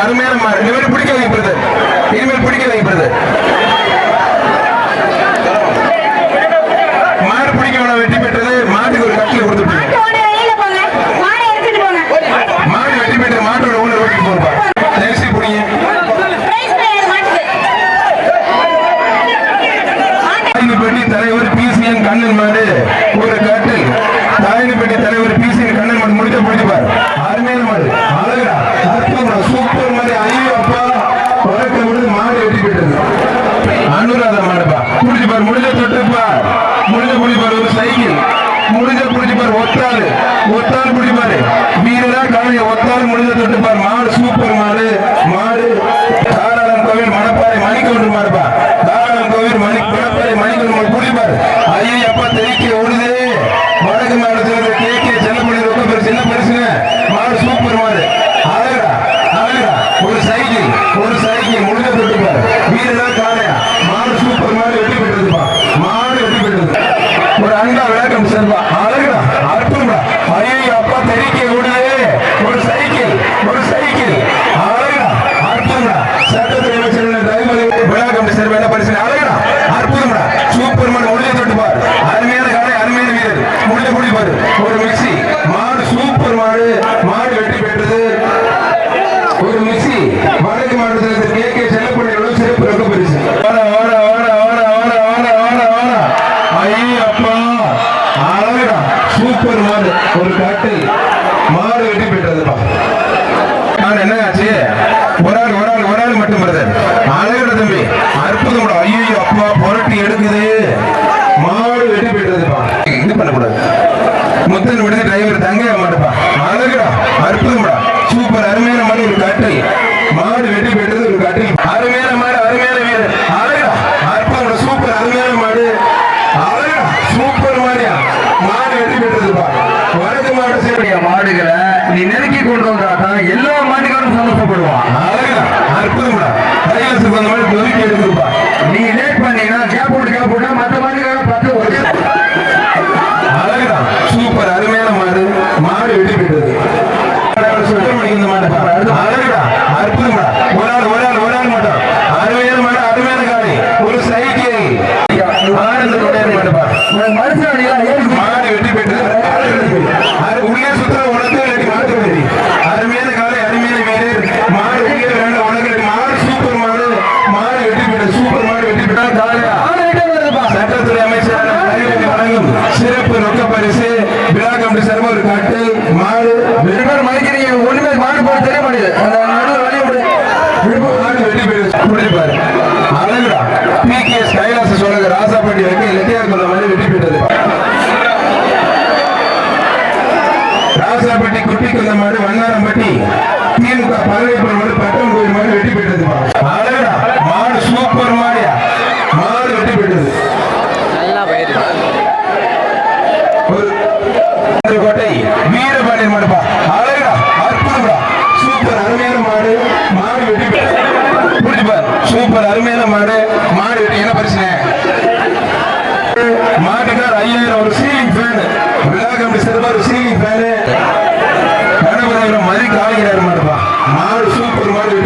அருமையான மாடு இனிமேல் பிடிக்காதீங்க பிரதர் இனிமேல் பிடிக்காதீங்க பிரதர் மாடு பிடிக்கவன வெற்றி பெற்றது. மாட்டுக்கு ஒரு கட்டில கொடுத்துட்டு மாடு வெற்றி பெற்ற மாட்டோட ஊழல் ஓட்டிட்டு போயிருப்பா தயவுசெய்து தலைவர் பி சி கண்ணன் மாடு. ஒரு மாடு புடிப்பாரு வீரரா கலைஞர் ஒத்தாறு முடிஞ்ச தொட்டுப்பார் மாடு சூப்பர் மாடு. மாடு தாராளம் கோவில் மணப்பாறை மணிக்கொண்டு மாறுப்பா தாராளம் கோவில் மணி மணப்பாறை மணிக்கொண்டு மாடு ஐயோ அப்பா தெரிக்க ஓடுது. வடக்கு மாவட்டத்தில் கே கே செல்லப்பள்ளி ரொம்ப பெரிய சின்ன பெருசுங்க. மாடு சூப்பர் மாடு. அழகா அழகா. ஒரு சைக்கிள் ஒரு சைக்கிள் முடிஞ்ச தொட்டுப்பார் வீரரா காளையா ஒரு காட்டில் மாடு வெட்டி பெற்றதுப்பா நான் என்ன ஆச்சு ஒரு ஆள் ஒரு ஆள் ஒரு ஆள் மட்டும் பிரதர். அழகட தம்பி. அற்புதம். ஐயோ அப்பா புரட்டி எடுக்குது மாடு வெற்றி பெற்றதுப்பா இது பண்ணக்கூடாது முத்தன் விடுதி டிரைவர் தங்க மாட்டுப்பா அழகுடா அற்புதம்டா சூப்பர் அருமையான மாடு ஒரு கட்டில் மாடு வெற்றி பெற்றது ஒரு கட்டில் அருமையான மாடு அருமையான வீரர் அழகா அற்புதம்டா சூப்பர் அருமையான மாடு அழகா சூப்பர் மாடியா மாடு வெற்றி பெற்றதுப்பா வடக்கு மாடு உடைய மாடுகளை நீ நெருக்கி கொண்டு வந்தாதான் எல்லா மாட்டுக்காரும் சந்தோஷப்படுவான் மாதிரி ஒதுக்கி எடுத்துருப்பா நீ லேட் பண்ணீங்கன்னா கேப் போட்டு கேப் போட்டா மற்ற மாட்டுக்காரன் பத்து ஒரு சூப்பர் அருமையான மாடு. மாடு வெற்றி பெற்றது. சுத்தமணி இந்த மாடு. அழகுடா அற்புதம்டா. ஒரு ஆள் ஒரு ஆள் ஒரு ஆள் மட்டும். அருமையான மாடு அருமையான காளி. ஒரு சைக்கிள். ஏறி மாடு வெற்றி பெற்றது அது உள்ளே சுத்தர உனக்கு இல்லாட்டி மாட்டு வெற்றி அருமையான காலை அருமையான வீரர் மாடு உள்ளே வேண்டாம் உனக்கு இல்லாட்டி மாடு சூப்பர் மாடு மாடு வெற்றி பெற்றது சூப்பர் மாடு வெற்றி பெற்றா காலையா சட்டத்துறை அமைச்சர் கைவினை வழங்கும் சிறப்பு ரொக்க பரிசு விழா கமிட்டி சார்பாக ஒரு கட்டு மாடு ரெண்டு பேரும் மதிக்கிறீங்க ஒண்ணுமே மாடு போட தெரிய மாட்டேங்குது. அந்த நடுவில் வழிய விடு மாடு வெற்றி பெற்று புரிஞ்சுப்பாரு அழகுடா. பி கே எஸ் கைலாச சோழக ராசாப்பட்டி வைக்க லெட்டியார் கொண்ட மாதிரி வெற்றி பெற்றது. ராசாப்பட்டி குட்டி கொண்ட மாடு வண்ணாரம்பட்டி திமுக பழனிப்புற மாடு பட்டம் கோயில் மாடு வெற்றி பெற்றது அழகுடா மாடு சூப்பர் மாடியா மாடு வெற்றி பெற்றது ஒரு கோட்டை வீரபாண்டியன் மாடுப்பா அழகுடா அற்புதம்டா. சூப்பர் அருமையான மாடு மாடு வெட்டி புரிஞ்சுப்பார் சூப்பர் அருமையான மாடு மாடு வெட்டி என்ன பிரச்சனை? மாட்டுக்கார் ஐயாயிரம் ஒரு சீலிங் ஃபேனு விழா கம்பி சிறப்பாக ஒரு சீலிங் ஃபேனு கணபதிபுரம் மதி காலிக்கிறார் மாடுப்பா. மாடு சூப்பர் மாடு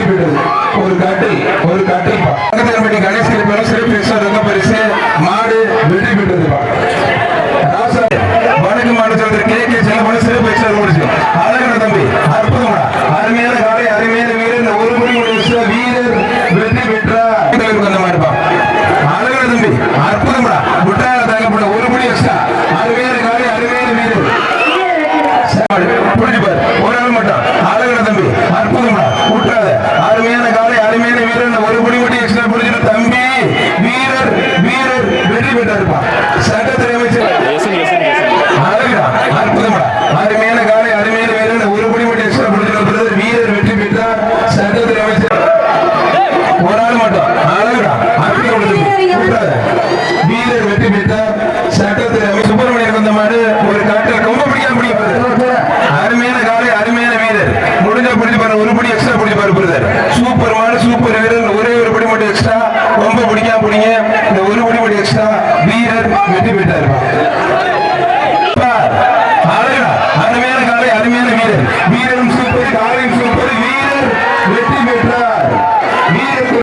போனீங்க